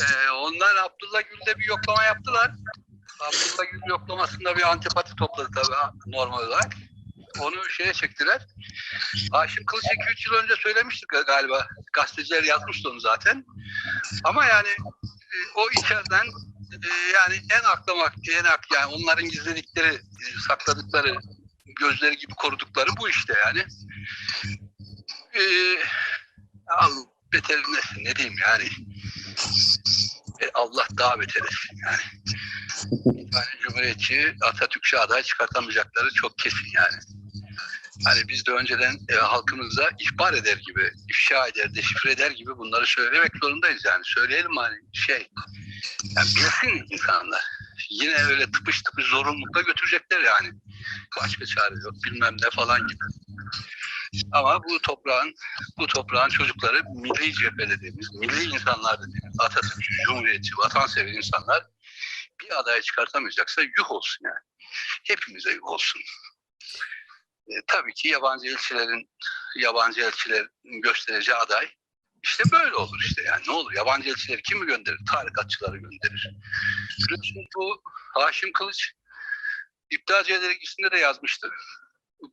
Ee, onlar Abdullah Gül'de bir yoklama yaptılar. Abdullah Gül yoklamasında bir antipati topladı tabii normal olarak. Onu şeye çektiler. Haşim Kılıç 2-3 yıl önce söylemiştik galiba. Gazeteciler yazmıştı onu zaten. Ama yani e, o içeriden e, yani en aklamak, en ak yani onların gizledikleri, sakladıkları, gözleri gibi korudukları bu işte yani. E, al beter ne, ne diyeyim yani. E, Allah daha beter etsin yani. Bir tane cumhuriyetçi Atatürkçü aday çıkartamayacakları çok kesin yani. Hani biz de önceden e, halkımıza ihbar eder gibi, ifşa eder, deşifre eder gibi bunları söylemek zorundayız yani. Söyleyelim hani şey, yani bilsin insanlar. Yine öyle tıpış tıpış zorunlulukla götürecekler yani. Başka çare yok bilmem ne falan gibi. Ama bu toprağın bu toprağın çocukları milli cephe dediğimiz, milli insanlar dediğimiz, Atatürkçü, Cumhuriyetçi, vatansever insanlar bir adaya çıkartamayacaksa yuh olsun yani. Hepimize yuh olsun. E, tabii ki yabancı elçilerin yabancı elçilerin göstereceği aday işte böyle olur işte yani ne olur yabancı elçileri kimi gönderir? Tarikatçıları gönderir. Biliyorsunuz bu Haşim Kılıç İptalciye dergisinde de yazmıştı.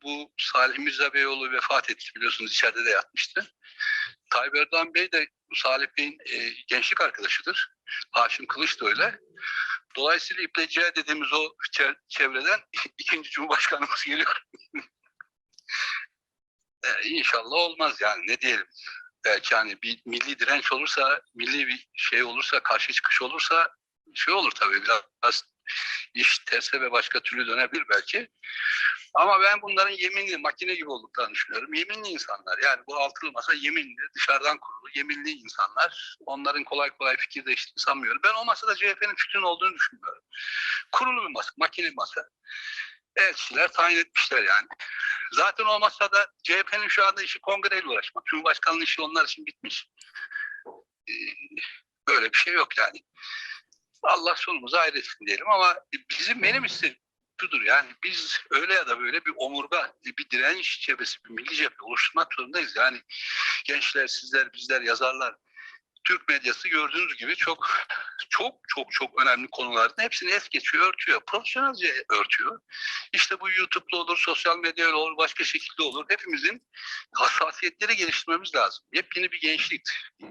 Bu Salih Mirza Beyoğlu vefat etti biliyorsunuz içeride de yatmıştı. Tayyip Erdoğan Bey de Salih Bey'in e, gençlik arkadaşıdır. Haşim Kılıç da öyle. Dolayısıyla İptalciye dediğimiz o çe- çevreden ikinci Cumhurbaşkanımız geliyor. e, inşallah olmaz yani ne diyelim. Belki hani bir milli direnç olursa, milli bir şey olursa, karşı çıkış olursa şey olur tabii biraz iş terse ve başka türlü dönebilir belki. Ama ben bunların yeminli, makine gibi olduklarını düşünüyorum. Yeminli insanlar. Yani bu altılı masa yeminli, dışarıdan kurulu, yeminli insanlar. Onların kolay kolay fikir değiştiğini sanmıyorum. Ben o masada CHP'nin fikrinin olduğunu düşünmüyorum. Kurulu bir masa, makine bir masa. Elçiler tayin etmişler yani. Zaten o masada CHP'nin şu anda işi kongreyle uğraşmak. Cumhurbaşkanlığı işi onlar için bitmiş. Ee, Böyle bir şey yok yani. Allah sonumuzu hayretsin diyelim ama bizim benim istediğim şudur yani biz öyle ya da böyle bir omurga, bir direniş cephesi, bir milli cephe oluşturmak zorundayız. Yani gençler, sizler, bizler, yazarlar, Türk medyası gördüğünüz gibi çok çok çok çok önemli konuların hepsini es geçiyor, örtüyor. Profesyonelce örtüyor. İşte bu YouTube'da olur, sosyal medyada olur, başka şekilde olur. Hepimizin hassasiyetleri geliştirmemiz lazım. Yepyeni bir gençlik.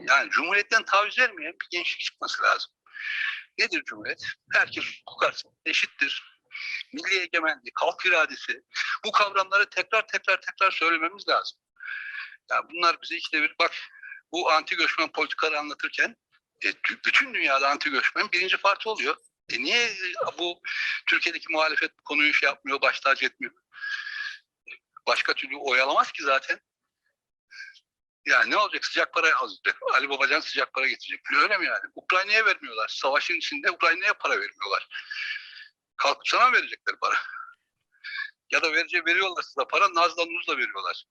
Yani Cumhuriyet'ten taviz vermeyen bir gençlik çıkması lazım. Nedir Cumhuriyet? Herkes hukuk karşısında eşittir. Milli egemenlik, halk iradesi. Bu kavramları tekrar tekrar tekrar söylememiz lazım. Yani bunlar bize işte bir bak bu anti göçmen politikaları anlatırken e, tü- bütün dünyada anti göçmen birinci parti oluyor. E niye bu Türkiye'deki muhalefet bu konuyu şey yapmıyor, baş tacı etmiyor? Başka türlü oyalamaz ki zaten. Yani ne olacak? Sıcak para alacak. Ali Babacan sıcak para getirecek. Öyle mi yani? Ukrayna'ya vermiyorlar. Savaşın içinde Ukrayna'ya para vermiyorlar. Kalkıp sana verecekler para. Ya da verecek veriyorlar size para. Nazla nuzla veriyorlar.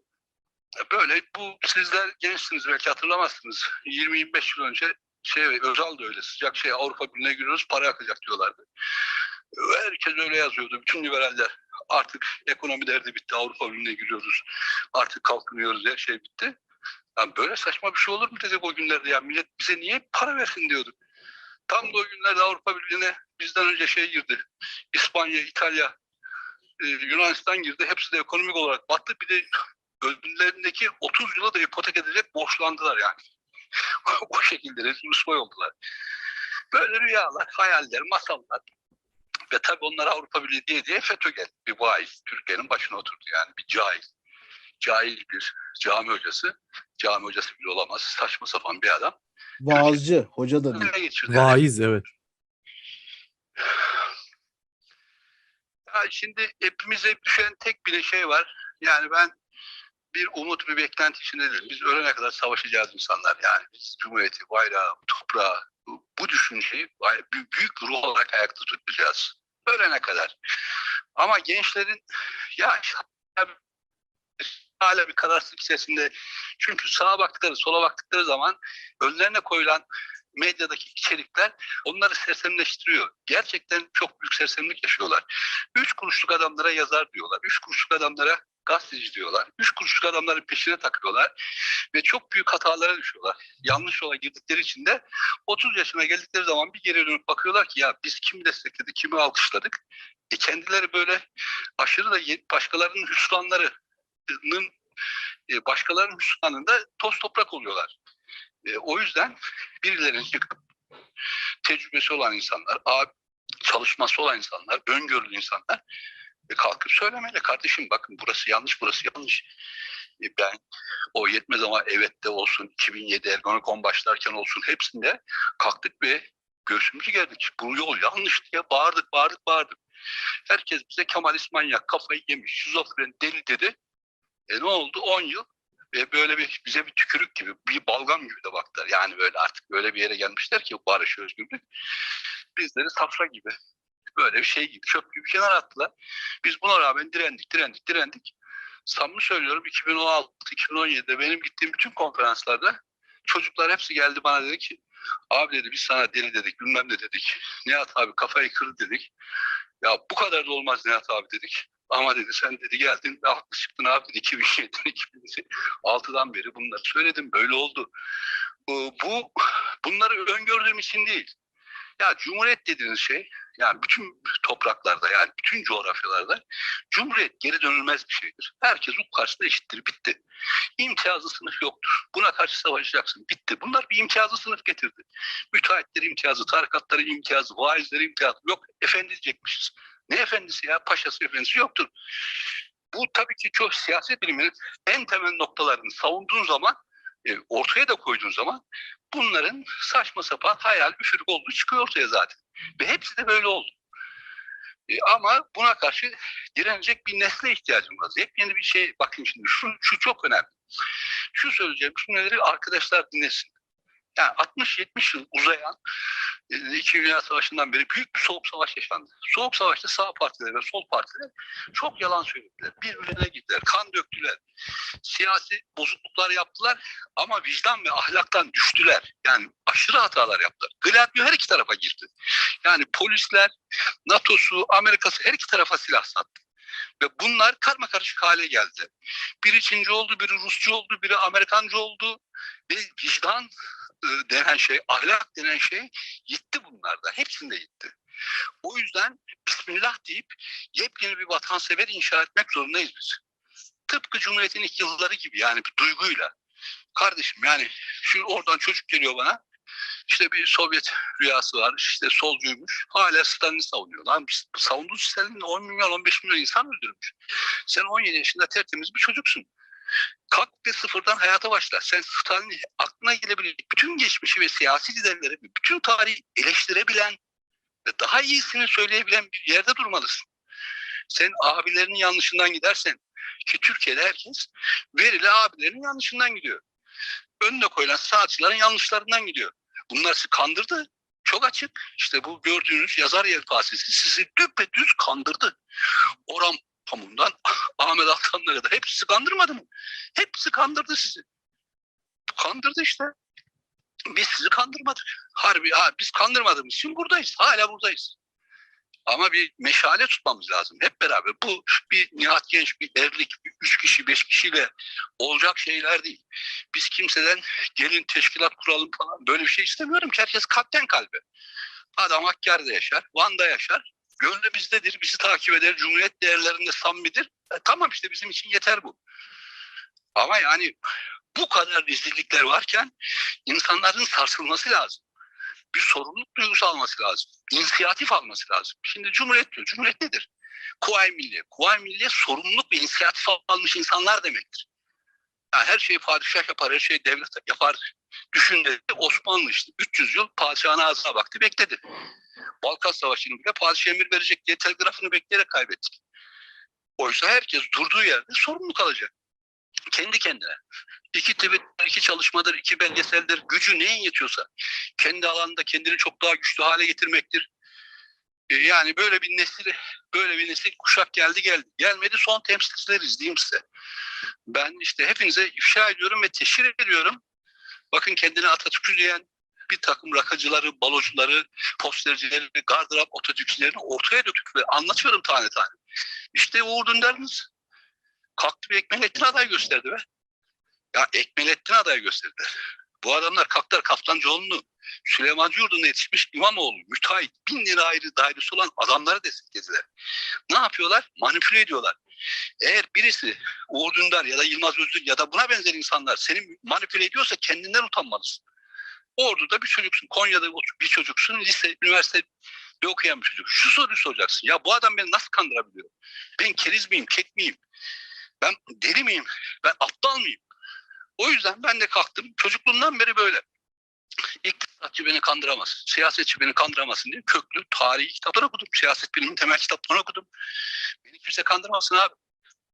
Böyle bu sizler gençsiniz belki hatırlamazsınız. 20-25 yıl önce şey Özal da öyle sıcak şey Avrupa Birliği'ne giriyoruz para akacak diyorlardı. Herkes öyle yazıyordu. Bütün liberaller artık ekonomi derdi bitti. Avrupa Birliği'ne giriyoruz. Artık kalkınıyoruz her şey bitti. Yani böyle saçma bir şey olur mu dedik o günlerde ya millet bize niye para versin diyorduk. Tam da o günlerde Avrupa Birliği'ne bizden önce şey girdi. İspanya, İtalya, e, Yunanistan girdi. Hepsi de ekonomik olarak battı. Bir de önlerindeki 30 yıla da ipotek edecek borçlandılar yani. o şekilde rezil rüsvay oldular. Böyle rüyalar, hayaller, masallar. Ve tabii onlar Avrupa Birliği diye diye FETÖ geldi. Bir vaiz Türkiye'nin başına oturdu yani bir cahil. Cahil bir cami hocası. Cami hocası bile olamaz. Saçma sapan bir adam. Vaazcı, hoca da değil. Geçirdi yani. Vaiz evet. Ya şimdi hepimize düşen tek bir şey var. Yani ben bir umut, bir beklenti içinde değilim. Biz ölene kadar savaşacağız insanlar. Yani biz Cumhuriyeti, bayrağı, toprağı, bu, düşünceyi büyük, ruh olarak ayakta tutacağız. Ölene kadar. Ama gençlerin ya hala bir kararsızlık içerisinde. Çünkü sağa baktıkları, sola baktıkları zaman önlerine koyulan medyadaki içerikler onları sersemleştiriyor. Gerçekten çok büyük sersemlik yaşıyorlar. Üç kuruşluk adamlara yazar diyorlar. Üç kuruşluk adamlara gazeteci diyorlar. Üç kuruşluk adamların peşine takıyorlar ve çok büyük hatalara düşüyorlar. Yanlış yola girdikleri için de 30 yaşına geldikleri zaman bir geri dönüp bakıyorlar ki ya biz kimi destekledik, kimi alkışladık. E kendileri böyle aşırı da başkalarının hüsranlarının e, başkalarının hüsranında toz toprak oluyorlar. E, o yüzden birilerinin çıkıp tecrübesi olan insanlar, çalışması olan insanlar, öngörülü insanlar e, kalkıp söylemeli. Kardeşim bakın burası yanlış, burası yanlış. E, ben o yetmez ama evet de olsun, 2007 Ergonokon başlarken olsun hepsinde kalktık ve göğsümüzü gerdik. Bu yol yanlış diye bağırdık, bağırdık, bağırdık. Herkes bize Kemalist manyak, kafayı yemiş, şizofren, deli dedi. E ne oldu? 10 yıl ve böyle bir bize bir tükürük gibi, bir balgam gibi de baktılar. Yani böyle artık böyle bir yere gelmişler ki barış, özgürlük. Bizleri safra gibi, böyle bir şey gibi, çöp gibi kenara attılar. Biz buna rağmen direndik, direndik, direndik. Samimi söylüyorum 2016-2017'de benim gittiğim bütün konferanslarda çocuklar hepsi geldi bana dedi ki abi dedi biz sana deli dedik bilmem ne dedik. Nihat abi kafayı kırdı dedik. Ya bu kadar da olmaz Nihat abi dedik. Ama dedi sen dedi geldin ve haklı çıktın abi dedi 2007'den 2006'dan beri bunları söyledim böyle oldu. Bu, bu bunları öngördüğüm için değil. Ya cumhuriyet dediğiniz şey yani bütün topraklarda yani bütün coğrafyalarda cumhuriyet geri dönülmez bir şeydir. Herkes hukuk karşısında eşittir. Bitti. İmtiyazlı sınıf yoktur. Buna karşı savaşacaksın. Bitti. Bunlar bir imtiyazlı sınıf getirdi. Müteahhitler imtiyazı, tarikatların imtiyazı, vaizler imtiyazı. Yok efendi diyecekmişiz. Ne efendisi ya? Paşası efendisi yoktur. Bu tabii ki çok siyaset biliminin en temel noktalarını savunduğun zaman e, ortaya da koyduğun zaman bunların saçma sapan hayal, üfürük olduğu çıkıyor ortaya zaten. Ve hepsi de böyle oldu. E, ama buna karşı direnecek bir nesle ihtiyacım var. Hep yeni bir şey, bakın şimdi şu, şu çok önemli. Şu söyleyeceğim cümleleri arkadaşlar dinlesin. Yani 60-70 yıl uzayan e, İkinci Dünya Savaşı'ndan beri büyük bir soğuk savaş yaşandı. Soğuk savaşta sağ partiler ve sol partiler çok yalan söylediler. Birbirine gittiler, kan döktüler. Siyasi bozukluklar yaptılar ama vicdan ve ahlaktan düştüler. Yani aşırı hatalar yaptılar. Gladio her iki tarafa girdi. Yani polisler, NATO'su, Amerika'sı her iki tarafa silah sattı. Ve bunlar karma karışık hale geldi. Biri Çinci oldu, biri Rusçu oldu, biri Amerikancı oldu. Ve vicdan denen şey, ahlak denen şey gitti bunlarda. Hepsinde gitti. O yüzden Bismillah deyip yepyeni bir vatansever inşa etmek zorundayız biz. Tıpkı Cumhuriyet'in ilk yılları gibi yani bir duyguyla. Kardeşim yani şu oradan çocuk geliyor bana. İşte bir Sovyet rüyası var. işte solcuymuş. Hala Stalin'i savunuyor. Lan savunduğu Stalin'le 10 milyon 15 milyon insan öldürmüş. Sen 17 yaşında tertemiz bir çocuksun. Kalk ve sıfırdan hayata başla. Sen Stalin'i aklına gelebilecek ve siyasi liderleri, bütün tarihi eleştirebilen ve daha iyisini söyleyebilen bir yerde durmalısın. Sen abilerinin yanlışından gidersen ki Türkiye'de herkes verili abilerinin yanlışından gidiyor. Önüne koyulan sanatçıların yanlışlarından gidiyor. Bunlar sizi kandırdı. Çok açık. İşte bu gördüğünüz yazar yelpazesi sizi düpedüz kandırdı. Orhan Pamuk'tan Ahmet Altanlara da hepsi kandırmadı mı? Hepsi kandırdı sizi. Kandırdı işte. Biz sizi kandırmadık. Harbi ha, biz kandırmadığımız için buradayız. Hala buradayız. Ama bir meşale tutmamız lazım. Hep beraber. Bu bir Nihat Genç, bir erlik, bir üç kişi, beş kişiyle olacak şeyler değil. Biz kimseden gelin teşkilat kuralım falan böyle bir şey istemiyorum ki. Herkes kalpten kalbe. Adam Hakkari'de yaşar, Van'da yaşar. Gönlü bizdedir, bizi takip eder, cumhuriyet değerlerinde samimidir. E, tamam işte bizim için yeter bu. Ama yani bu kadar rezillikler varken insanların sarsılması lazım. Bir sorumluluk duygusu alması lazım. İnisiyatif alması lazım. Şimdi Cumhuriyet diyor. Cumhuriyet nedir? Kuvayi Milliye. Kuvayi Milliye sorumluluk ve inisiyatif almış insanlar demektir. Yani her şeyi padişah yapar, her şeyi devlet yapar. Düşün dedi Osmanlı işte 300 yıl padişahın ağzına baktı bekledi. Balkan Savaşı'nı bile padişah emir verecek diye telgrafını bekleyerek kaybettik. Oysa herkes durduğu yerde sorumluluk alacak. Kendi kendine. İki tweet, iki çalışmadır, iki belgeseldir. Gücü neyin yetiyorsa. Kendi alanında kendini çok daha güçlü hale getirmektir. Ee, Yani böyle bir nesil, böyle bir nesil kuşak geldi geldi. Gelmedi son temsilcileriz diyeyim size. Ben işte hepinize ifşa ediyorum ve teşhir ediyorum. Bakın kendini Atatürk'ü diyen, bir takım rakıcıları, balocuları, postercileri, gardırop otodükçilerini ortaya döktük ve anlatıyorum tane tane. İşte Uğur Dündar'ımız kalktı bir Ekmelettin aday gösterdi be. Ya Ekmelettin aday gösterdiler. Bu adamlar kalktılar Kaftancıoğlu'nu, Süleymancı Yurdu'na yetişmiş İmamoğlu, müteahhit, bin lira ayrı dairesi olan adamları desteklediler. Ne yapıyorlar? Manipüle ediyorlar. Eğer birisi Uğur Dündar ya da Yılmaz Özdil ya da buna benzer insanlar seni manipüle ediyorsa kendinden utanmalısın. Ordu'da bir çocuksun, Konya'da bir çocuksun, lise, üniversite okuyan bir çocuk. Şu soruyu soracaksın. Ya bu adam beni nasıl kandırabiliyor? Ben keriz miyim, kek miyim? Ben deli miyim? Ben aptal mıyım? O yüzden ben de kalktım. Çocukluğumdan beri böyle. İktisatçı beni kandıramaz. Siyasetçi beni kandıramasın diye köklü tarihi kitaplar okudum. Siyaset bilimin temel kitaplarını okudum. Beni kimse kandıramasın abi.